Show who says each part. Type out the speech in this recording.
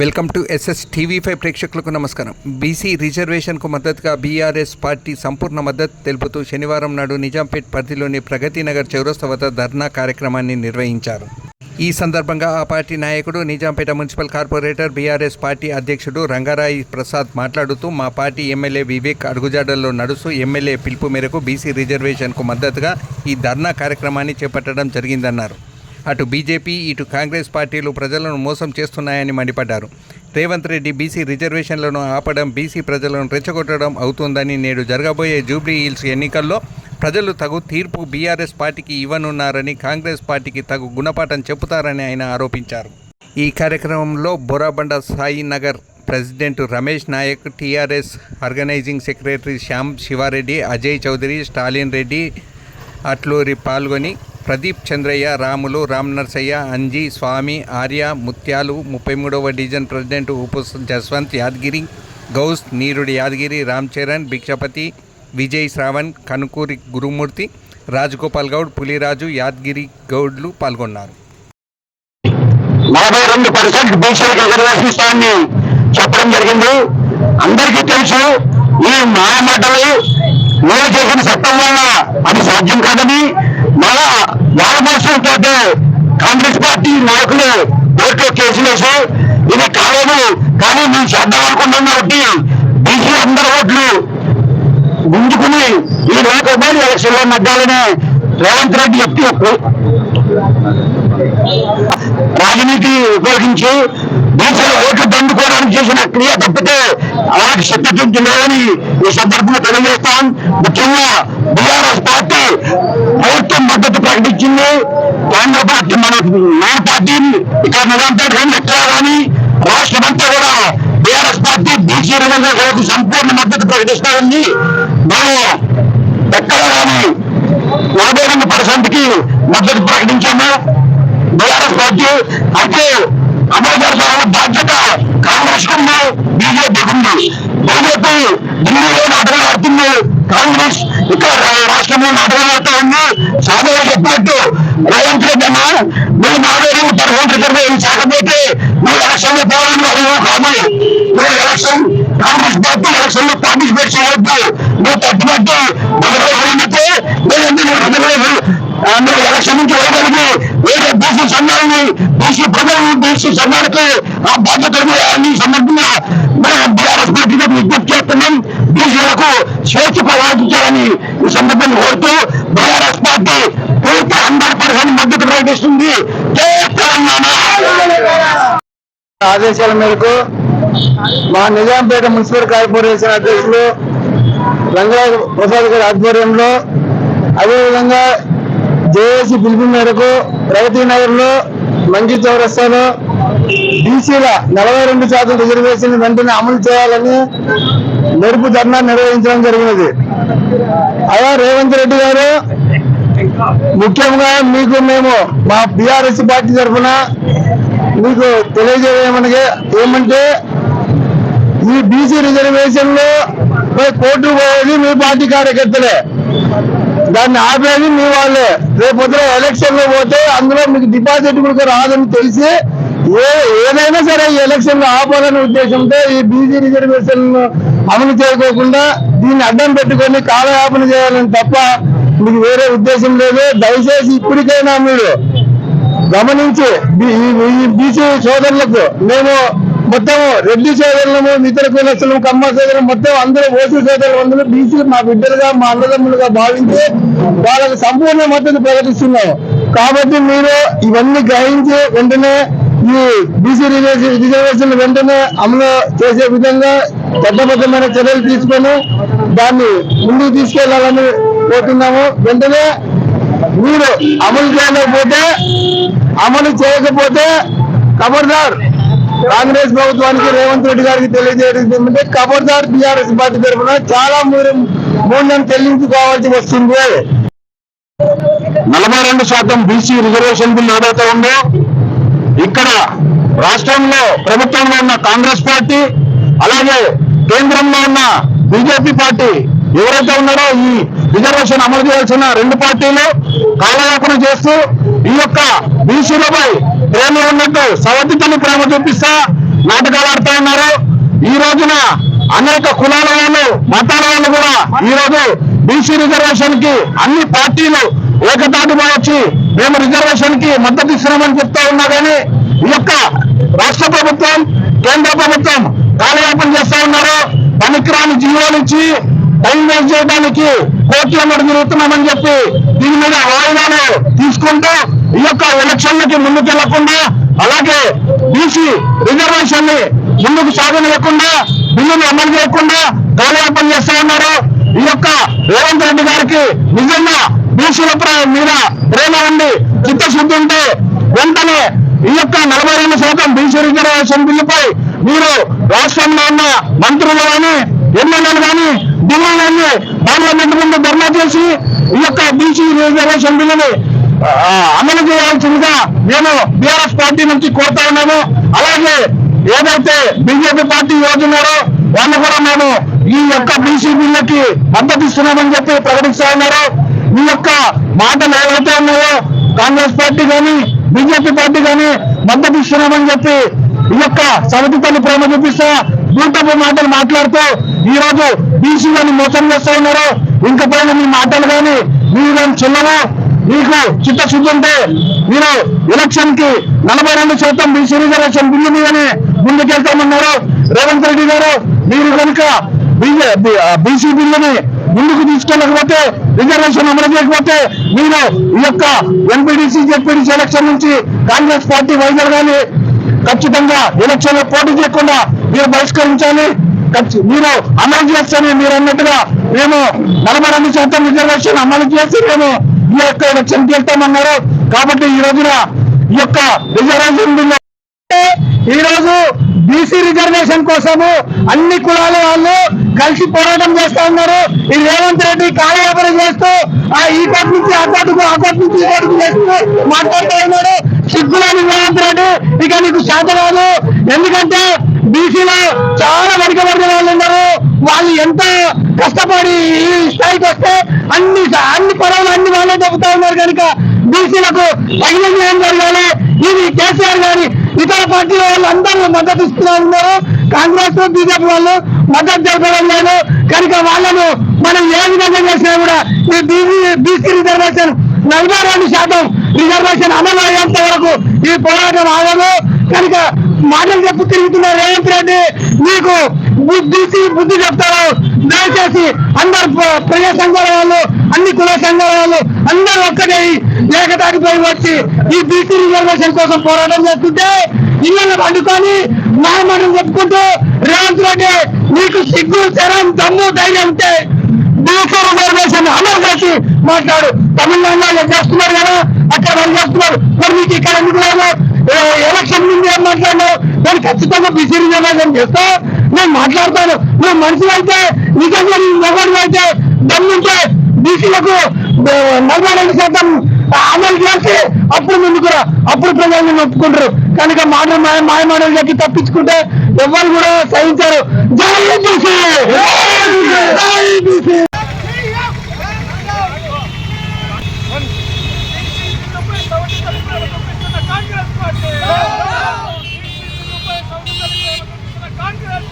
Speaker 1: Welcome to SS TV five ప్రేక్షకులకు నమస్కారం. BC రిజర్వేషన్కు మద్దతుగా బీఆర్ఎస్ పార్టీ సంపూర్ణ మద్దతు తెలుపుతూ శనివారం నాడు నిజాంపేట్ పరిధిలోని ప్రగతి నగర్ చౌరస్తా వద్ద ధర్నా కార్యక్రమాన్ని నిర్వహించారు. ఈ సందర్భంగా ఆ పార్టీ నాయకుడు Nizampet municipal corporator BRS party అధ్యక్షుడు రంగారాయి ప్రసాద్ మాట్లాడుతూ మా పార్టీ ఎమ్మెల్యే వివేక్ అడుగుజాడల్లో నడుస్తూ ఎమ్మెల్యే పిలుపు మేరకు బీసీ రిజర్వేషన్కు మద్దతుగా ఈ ధర్నా కార్యక్రమాన్ని చేపట్టడం జరిగిందన్నారు. అటు బీజేపీ ఇటు కాంగ్రెస్ పార్టీలు ప్రజలను మోసం చేస్తున్నాయని మండిపడ్డారు. రేవంత్ రెడ్డి బీసీ రిజర్వేషన్లను ఆపడం బీసీ ప్రజలను రెచ్చగొట్టడం అవుతుందని నేడు జరగబోయే జూబ్లీ హిల్స్ ఎన్నికల్లో ప్రజలు తగు తీర్పు బీఆర్ఎస్ పార్టీకి ఇవ్వనున్నారని కాంగ్రెస్ పార్టీకి తగు గుణపాఠం చెబుతారని ఆయన ఆరోపించారు. ఈ కార్యక్రమంలో Borabanda Sai Nagar president Ramesh Naik TRS organising secretary Shyam Shivareddy Ajay Chowdary Stalin Reddy Atluri పాల్గొని ప్రదీప్ చంద్రయ్య రాములు రామ్ నర్సయ్య అంజీ స్వామి ఆర్య ముత్యాలు ముప్పై మూడవ డివిజన్ ప్రెసిడెంట్ ఉపు జస్వంత్ యాదగిరి గౌస్ నీరుడి యాదగిరి రామ్ చరణ్ భిక్షపతి విజయ్ శ్రావణ్ కనుకూరి గురుమూర్తి రాజగోపాల్ గౌడ్ పులిరాజు యాదగిరి గౌడ్లు పాల్గొన్నారు.
Speaker 2: నలభై రెండు పర్సెంట్ బీసీలకు రిజర్వేషన్ ఇస్తామని చెప్పడం జరిగింది. అందరికీ తెలుసు ఈ మాయమాటలు మీరు చేసిన చట్టం వల్ల అది సాధ్యం కాదని మళ్ళా వాళ్ళ కాంగ్రెస్ పార్టీ నాయకులు కోర్టులో కేసులు వేసి ఇది కాలేదు. కానీ మేము చేద్దాం అనుకున్నాం కాబట్టి బీసీ అందరి ఓట్లు గుంజుకుని ఈ లోకల్ ఎలక్షన్లో నగ్గాలని రేవంత్ రెడ్డి చెప్తూ రాజనీతి ఉపయోగించి దేశంలో ఓట్లు దండుకోవడానికి చేసిన క్రియ తప్పితే వాళ్ళకి శక్తి లేదని ఈ సందర్భంగా తెలియజేస్తాం. ముఖ్యంగా బీఆర్ఎస్ పార్టీ ప్రభుత్వం మద్దతు ప్రకటించింది. కేంద్ర పార్టీ మన మన పార్టీ ఇక్కడ నిరంతరం రెండు ఎక్కడ కానీ రాష్ట్రమంతా కూడా బీఆర్ఎస్ పార్టీ బీసీ రిజర్వేషన్లకు సంపూర్ణ మద్దతు ప్రకటిస్తారని మేము ఎక్కడ కానీ నలభై రెండు పర్సెంట్కి మద్దతు ప్రకటించాము. బీఆర్ఎస్ పార్టీ అయితే అమలు జరపాలన్న బాధ్యత కాంగ్రెస్ కుంది బీజేపీకి ఉంది. బీజేపీ ఢిల్లీలో నాటకాలు ఆడుతుంది కాంగ్రెస్ ఇక్కడ రాష్ట్రంలో నాటకాలు ఆడుతూ ఉంది. సాధారణ చెప్పినట్టు రేవంత్ రెడ్డి అన్న మీరు నలభై రెండు పర్సెంట్ రిజర్వేషన్ కాకపోతే మీరు ఎలక్షన్లో పోవాలని అడిగిన కాదు మీరు ఎలక్షన్ కాంగ్రెస్ పార్టీ ఎలక్షన్లో పార్టిసిపేట్ చేయవద్దు. మీరు తట్టుబట్టి అయితే మీరు ఎందుకు రిజర్వేషన్ అందరూ ఎలక్షన్ నుంచి వెళ్ళగలిగి వేరే బీసీ సంఘాలని బీసీ ప్రజలను బీసీ సంఘానికి ఆ బాధ్యతలు అన్ని సందర్భంగా మనం బీఆర్ఎస్ పార్టీకి విజ్ఞప్తి చేస్తున్నాం. బీసీలకు స్వేచ్ఛ ప్రవర్తించాలని ఈ సందర్భంగా కోరుతూ బీఆర్ఎస్ పార్టీ పూర్తి హండ్రెడ్ పర్సెంట్ మద్దతు ప్రకటిస్తుంది.
Speaker 3: ఆదేశాల మేరకు మా నిజాంపేట మున్సిపల్ కార్పొరేషన్ అధ్యక్షులు రంగరాజు ప్రసాద్ గారి ఆధ్వర్యంలో అదేవిధంగా జేఏసీ పిలుపు మేరకు ప్రగతి నగర్లో మంచి చౌరస్తాలో బీసీల నలభై రెండు శాతం రిజర్వేషన్ వెంటనే అమలు చేయాలని మెరుపు ధర్నా నిర్వహించడం జరిగినది. అలా రేవంత్ రెడ్డి గారు ముఖ్యంగా మీకు మేము మా బీఆర్ఎస్ పార్టీ తరఫున మీకు తెలియజేయమనగా ఏమంటే ఈ బీసీ రిజర్వేషన్లో కోర్టు పోయేది మీ పార్టీ కార్యకర్తలే. దాన్ని ఆపేది మీ వాళ్ళే. రేపు పొద్దున ఎలక్షన్లో పోతే అందులో మీకు డిపాజిట్ కూడా రాదని తెలిసి ఏ ఏదైనా సరే ఈ ఎలక్షన్లో ఆపాలనే ఉద్దేశంతో ఈ బీజీ రిజర్వేషన్ అమలు చేయకోకుండా దీన్ని అడ్డం పెట్టుకొని కాలయాపన చేయాలని తప్ప మీకు వేరే ఉద్దేశం లేదు. దయచేసి ఇప్పటికైనా మీరు గమనించి ఈ- ఈ బీసీ సోదరులకు మేము మొత్తం రెడ్డి సోదరులము ఇతర కులస్తులము కమ్మ సోదరులు మొత్తం అందరూ ఓసీ సోదరులు అందరూ బీసీలు మా బిడ్డలుగా మా అన్నదమ్ములుగా భావించి వాళ్ళకి సంపూర్ణ మద్దతు ప్రకటిస్తున్నాము. కాబట్టి మీరు ఇవన్నీ గ్రహించి వెంటనే ఈ బీసీ రిజర్వేషన్ వెంటనే అమలు చేసే విధంగా చట్టబద్ధమైన చర్యలు తీసుకొని దాన్ని ముందుకు తీసుకెళ్ళాలని కోరుతున్నాము. వెంటనే మీరు అమలు చేయకపోతే అమలు చేయకపోతే ఖబర్దార్ కాంగ్రెస్ ప్రభుత్వానికి రేవంత్ రెడ్డి గారికి తెలియజేయడం ఖబర్దార్ టీఆర్ఎస్ పార్టీ తరఫున చాలా మీరు మూల్యం చెల్లించుకోవాల్సి వస్తుంది.
Speaker 2: నలభై రెండు శాతం బీసీ రిజర్వేషన్ బిల్ ఏదైతే ఉందో ఇక్కడ రాష్ట్రంలో ప్రభుత్వంలో ఉన్న కాంగ్రెస్ పార్టీ అలాగే కేంద్రంలో ఉన్న బీజేపీ పార్టీ ఎవరైతే ఉన్నారో ఈ రిజర్వేషన్ అమలు చేయాల్సిన రెండు పార్టీలు కాలయాపన చేస్తూ ఈ యొక్క బీసీలపై ప్రేమ ఉన్నట్టు సవతితని ప్రేమ చూపిస్తా
Speaker 4: నాటకాలు ఆడుతా ఉన్నారు. ఈ రోజున అనేక కులాల వాళ్ళు మతాల వాళ్ళు కూడా ఈ రోజు బీసీ రిజర్వేషన్కి అన్ని పార్టీలు ఏకతాటిగా వచ్చి మేము రిజర్వేషన్కి మద్దతు ఇస్తున్నామని చెప్తా ఉన్నా కానీ ఈ యొక్క రాష్ట్ర ప్రభుత్వం కేంద్ర ప్రభుత్వం కాలయాపన చేస్తా ఉన్నారు. పనికిరాని జీవోలు ఇచ్చి టైం వేస్ట్ చేయడానికి కోట్ల మీద తిరుగుతున్నామని చెప్పి దీని మీద వాయిదాలు తీసుకుంటూ ఈ యొక్క ఎలక్షన్లకి ముందుకెళ్ళకుండా అలాగే బీసీ రిజర్వేషన్ని ముందుకు సాగనివ్వకుండా బిల్లును అమలు చేయకుండా కాలయాపన చేస్తా ఉన్నారు. ఈ యొక్క రేవంత్ రెడ్డి గారికి నిజంగా బీసీల మీద ప్రేమ ఉంది చిత్తశుద్ధి ఉంటే వెంటనే ఈ యొక్క నలభై రెండు శాతం బీసీ రిజర్వేషన్ బిల్లుపై మీరు రాష్ట్రంలో ఉన్న మంత్రులు కానీ ఎమ్మెల్యేలు కానీ ఢిల్లీలోని పార్లమెంట్ ముందు ధర్నా చేసి ఈ యొక్క బీసీ రిజర్వేషన్ బిల్లుని అమలు చేయాల్సిందిగా మేము బీఆర్ఎస్ పార్టీ నుంచి కోరుతా ఉన్నాము అలాగే ఏదైతే బీజేపీ పార్టీ యోజనారో వాళ్ళు కూడా మేము ఈ యొక్క బీసీ బిల్లుకి మద్దతు ఇస్తున్నామని చెప్పి ప్రకటిస్తా ఉన్నారు. ఈ యొక్క మాటలు ఏవైతే ఉన్నాయో కాంగ్రెస్ పార్టీ కానీ బీజేపీ పార్టీ కానీ మద్దతు ఇస్తున్నామని చెప్పి ఈ యొక్క సమితి తల్లి ప్రేమ చూపిస్తా దూటపు మాటలు మాట్లాడుతూ ఈ రోజు బీసీలను మోసం చేస్తా ఉన్నారు. ఇంక మీ మాటలు కానీ మీరు కానీ చెల్లవు మీకు చిత్తశుద్ధి ఉంటే మీరు ఎలక్షన్కి నలభై రెండు శాతం బీసీ రిజర్వేషన్ బిల్లు మీదనే ముందుకెళ్తామన్నారు. రేవంత్ రెడ్డి గారు మీరు కనుక బీసీ బిల్లుని ముందుకు తీసుకెళ్ళకపోతే రిజర్వేషన్ అమలు చేయకపోతే మీరు ఈ యొక్క ఎంపీడీసీ జెడ్పీడీసీ ఎలక్షన్ నుంచి కాంగ్రెస్ పార్టీ వైదొలగాలి. ఖచ్చితంగా ఎలక్షన్లో పోటీ చేయకుండా మీరు బహిష్కరించాలి. మీరు అమలు చేస్తేనే మీరు అన్నట్టుగా మేము నలభై రెండు శాతం రిజర్వేషన్ అమలు చేసి మేము ఈ యొక్క ఎలక్షన్ వెళ్తామన్నారు కాబట్టి ఈ రోజున ఈ యొక్క రిజర్వేషన్ ఈ రోజు బీసీ రిజర్వేషన్ కోసము అన్ని కులాల వాళ్ళు కలిసి పోరాటం చేస్తా ఉన్నారు. ఈ రేవంత్ రెడ్డి కార్యాపన చేస్తూ ఆ ఈ కోటి నుంచి ఆ కోటుకు ఆ కోటి నుంచి ఈ కోటుకు చేస్తూ మాట్లాడుతూ ఉన్నాడు సిగ్గులేని రేవంత్ రెడ్డి ఇక నీకు శాత ఎందుకంటే బీసీలో చాలా వెనుకబడిన వాళ్ళు ఉన్నారు. వాళ్ళు ఎంత కష్టపడి ఈ స్థాయికి వస్తే అన్ని అన్ని పదవులు అన్ని వాళ్ళే చెబుతా ఉన్నారు కనుక బీసీలకు తగిన న్యాయం జరగాలి. ఇది కేసీఆర్ గారి ఇతర పార్టీల వాళ్ళు అందరూ మద్దతు ఇస్తూ ఉన్నారు. కాంగ్రెస్ బీజేపీ వాళ్ళు మద్దతు జరపడం లేదు. కనుక వాళ్ళను మనం ఏ విధంగా చేసినా కూడా ఈ బీసీ బీసీ రిజర్వేషన్ నలభై రెండు శాతం రిజర్వేషన్ అమలు అయ్యేంత వరకు ఈ పోరాటం ఆగదు. కనుక మాటలు చెప్పు తిరుగుతున్నారు రేవంత్ రెడ్డి మీకు బుద్ధి బుద్ధి చెప్తారు. దయచేసి అందరు ప్రజా సంఘాల వాళ్ళు అన్ని కుల సంఘాల వాళ్ళు అందరూ ఒక్కటే ఏకతాటిపై వచ్చి ఈ బీసీ రిజర్వేషన్ కోసం పోరాటం చేస్తుంటే ఇళ్ళని అడ్డుకొని మాయమాటలు చెప్పుకుంటూ రేవంత్ రెడ్డి నీకు సిగ్గు శరం దమ్ము ధైర్యం ఉంటే బీసీ రిజర్వేషన్ అమలు చేసి మాట్లాడు. తమిళనాడులో చేస్తున్నారు కదా అక్కడ వాళ్ళు చేస్తున్నారు మరి మీకు ఇక్కడ ఎందుకు లేదు? ఎలక్షన్ ముందు ఏం మాట్లాడినావు? నేను ఖచ్చితంగా బీసీ రిజర్వేషన్ చేస్తా? నేను మాట్లాడతాను. నువ్వు మనుషులు అయితే నిజంగా నీ మొగడు అయితే దమ్ముంటే బీసీలకు నలభై రెండు శాతం అమలు చేసి అప్పుడు ముందుకురా అప్పుడు ప్రజలు నిన్ను ఒప్పుకుంటారు. కనుక మాట మాయ మాయ మాటలు చెప్పి తప్పించుకుంటే ఎవరు కూడా సహించారు. జై బీసీ!
Speaker 5: కాంగ్రెస్